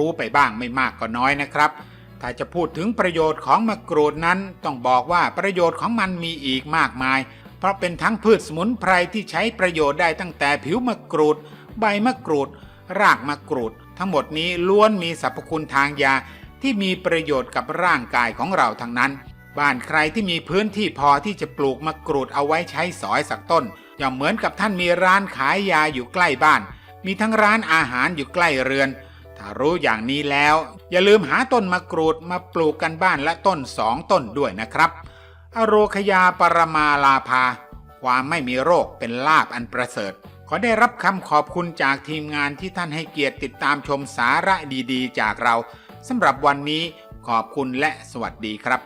รู้ไปบ้างไม่มากก็น้อยนะครับ ถ้าจะพูดถึงประโยชน์ของมะกรูดนั้น ต้องบอกว่าประโยชน์ของมันมีอีกมากมาย เพราะเป็นทั้งพืชสมุนไพรที่ใช้ประโยชน์ได้ตั้งแต่ผิวมะกรูด ใบมะกรูด รากมะกรูด ทั้งหมดนี้ล้วนมีสรรพคุณทางยาที่มีประโยชน์กับร่างกายของเราทั้งนั้น บ้านใครที่มีพื้นที่พอที่จะปลูกมะกรูดเอาไว้ใช้สอยสักต้นอย่าเหมือนกับท่านมีร้านขายยาอยู่ใกล้บ้าน มีทั้งร้านอาหารอยู่ใกล้เรือน ถ้ารู้อย่างนี้แล้ว อย่าลืมหาต้นมะกรูดมาปลูกกันบ้านละต้นสองต้นด้วยนะครับ อโรคยาปรมาลาภา ความไม่มีโรคเป็นลาบอันประเสริฐ ขอได้รับคำขอบคุณจากทีมงานที่ท่านให้เกียรติติดตามชมสาระดีๆ จากเราสำหรับวันนี้ขอบคุณและสวัสดีครับ